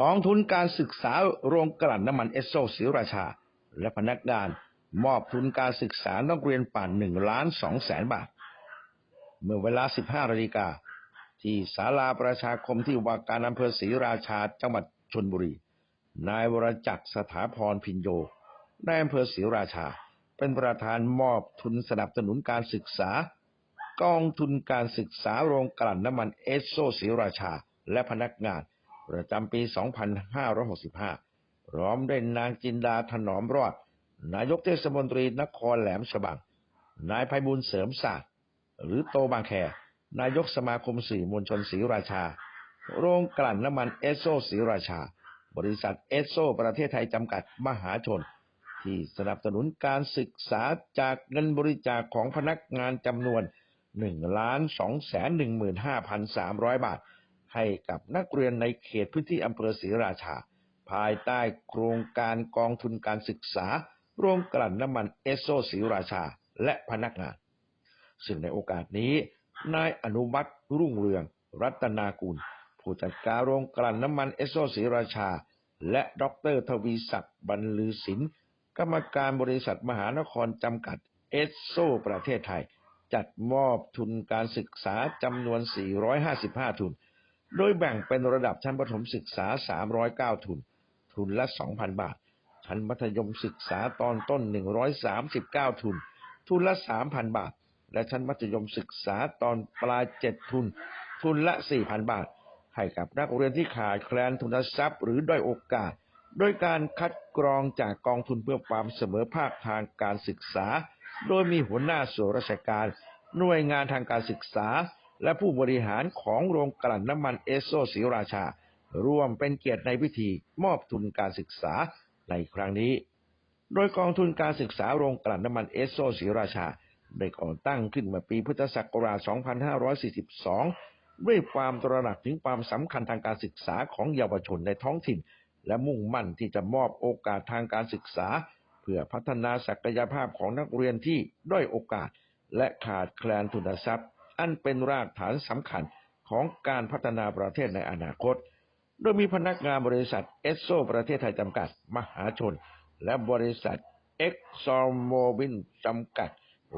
กองทุนการศึกษาโรงกลั่นน้ำมันเอสโซศรีราชา และพนักงานมอบทุนการศึกษานักเรียนป่านหนึ่งล้านสองแสนบาท เมื่อเวลา 15นาฬิกา ที่ศาลาประชาคมที่ว่าการอำเภอศรีราชาจังหวัดชนบุรี นายวรจักรสถาพรพินโยนายอำเภอศรีราชา เป็นประธานมอบทุนสนับสนุนการศึกษา กองทุนการศึกษาโรงกลั่นน้ำมันเอสโซศรีราชา และพนักงาน ประจำปี 2565 พร้อมด้วยนางจินดาถนอมรอด นายกเทศมนตรีนครแหลมฉบัง นายไพบุญเสริมศาสตร์ หรือโตบางแค นายกสมาคมสื่อมวลชนศรีราชา โรงกลั่นน้ำมันเอสโซศรีราชา บริษัทเอสโซประเทศไทยจำกัดมหาชน ที่สนับสนุนการศึกษาจากเงินบริจาคของพนักงานจำนวน1,215,300 บาท ให้กับนักเรียนในเขตพื้นที่อำเภอศรีราชา ภายใต้โครงการกองทุนการศึกษาโรงกลั่นน้ำมันเอสโซศรีราชาและพนักงาน ซึ่งในโอกาสนี้ นายอนุวัตรรุ่งเรือง รัตนากุล ผู้จัดการโรงกลั่นน้ำมันเอสโซศรีราชา และดรทวีศักดิ์บรรลือศิลป์กรรมการบริษัทมหานครจำกัดเอสโซประเทศไทย จัดมอบทุนการศึกษาจำนวน 455 ทุน โดยแบ่งเป็นระดับชั้นประถมศึกษา 309 ทุน ทุนละ 2,000 บาท ชั้นมัธยมศึกษาตอนต้น 139 ทุน ทุนละ 3,000 บาท และชั้นมัธยมศึกษาตอนปลาย 7 ทุน ทุนละ 4,000 บาท ให้กับนักเรียนที่ขาดแคลนทุนทรัพย์หรือด้อยโอกาส โดยการคัดกรองจากกองทุนเพื่อความเสมอภาคทางการศึกษา โดยมีหัวหน้าส่วนราชการ หน่วยงานทางการศึกษา และผู้บริหารของโรงกลั่นน้ำมันเอสโซศรีราชา ร่วมเป็นเกียรติในพิธีมอบทุนการศึกษาในครั้งนี้ โดยกองทุนการศึกษาโรงกลั่นน้ำมันเอสโซศรีราชา ได้ก่อตั้งขึ้นมื่อปีพุทธศักราช 2542 ด้วยความตระหนักถึงความสำคัญทางการศึกษาของเยาวชนในท้องถิ่น และมุ่งมั่นที่จะมอบโอกาสทางการศึกษา เพื่อพัฒนาศักยภาพของนักเรียนที่ด้อยโอกาส และขาดแคลนทุนทรัพย์ อันเป็นรากฐานสำคัญของการพัฒนาประเทศในอนาคต โดยมีพนักงานบริษัทเอสโซประเทศไทยจำกัด มหาชน และบริษัทเอ็กซอมโมบินจำกัด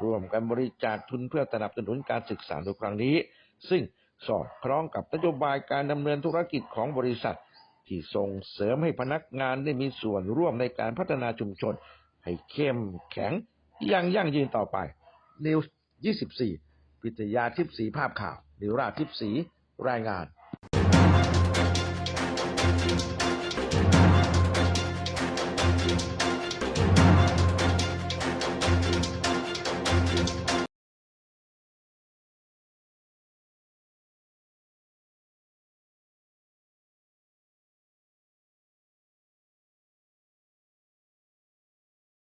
ร่วมกันบริจาคทุนเพื่อสนับสนุนการศึกษาในครั้งนี้ ซึ่งสอดคล้องกับนโยบายการดำเนินธุรกิจของบริษัท ที่ส่งเสริมให้พนักงานได้มีส่วนร่วมในการพัฒนาชุมชน ให้เข้มแข็งอย่างยั่งยืนต่อไปนิวส์24 พิทยาทิพย์สีภาพข่าวนิวราทิพย์สีรายงาน